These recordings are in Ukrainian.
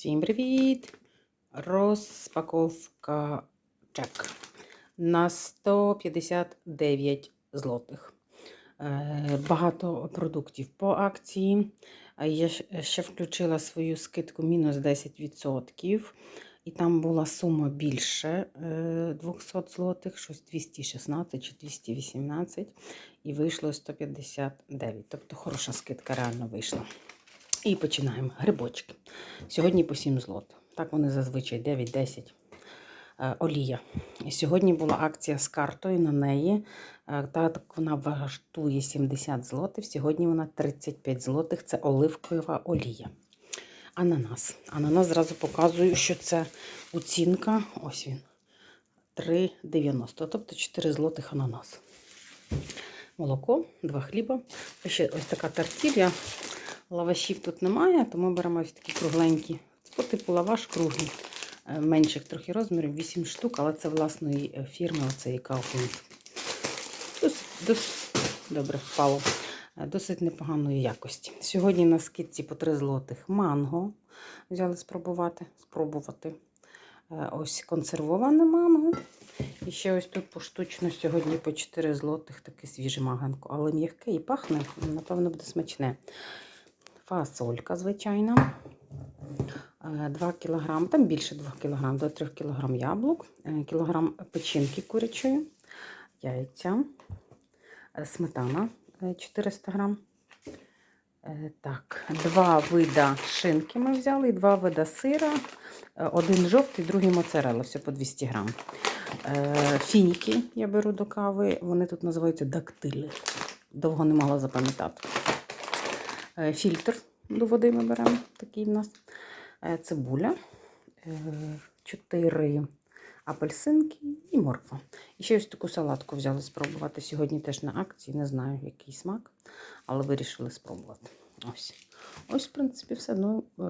Всім привіт! Розпаковка чек на 159 злотих. Е, Багато продуктів по акції. Я ще включила свою скидку мінус 10%. І там була сума більше е, 200 злотих, щось 216 чи 218. І вийшло 159. Тобто хороша скидка реально вийшла. І починаємо. Грибочки. Сьогодні по 7 злот. Так вони зазвичай 9-10. Е, Олія. Сьогодні була акція з картою на неї. Е, Так вона вартує 70 злотих. Сьогодні вона 35 злотих. Це оливкова олія. Ананас. Ананас зразу показую, що це оцінка. Ось він. 3,90. Тобто 4 злотих ананас. Молоко, два хліба. Ще ось така тартілля. Лавашів тут немає, тому беремо ось такі кругленькі. По типу лаваш круглий, е, менших трохи розмірів, 8 штук, але це власної е, фірми, оцеї Kaufland. Досить, досить добре впало. Е, Досить непоганої якості. Сьогодні на скидці по 3 злотих манго. Взяли спробувати. спробувати. Ось консервоване манго. І ще ось тут поштучно сьогодні по 4 злотих таке свіже маганко, але м'яке і пахне, напевно, буде смачне. Фасолька, звичайно. 2 кг, там більше 2 кг, до 3 кг яблук, е, кілограм печінки курячої, яйця, е, сметана е, 400 г. Так, два вида шинки ми взяли, два вида сира. Е, Один жовтий, другий моцарелла, все по 200 грам. Е, Фініки я беру до кави, вони тут називаються дактили. Довго не могла запам'ятати. Е, Фільтр до води ми беремо, такий в нас. Е, Цибуля, 4 апельсинки і морква. І ще ось таку салатку взяли спробувати. Сьогодні теж на акції, не знаю, який смак, але вирішили спробувати. Ось, ось в принципі, все. Ну, е,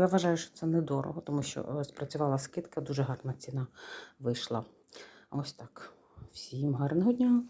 я вважаю, що це недорого, тому що е, спрацювала скидка, дуже гарна ціна вийшла. Ось так. Всім гарного дня!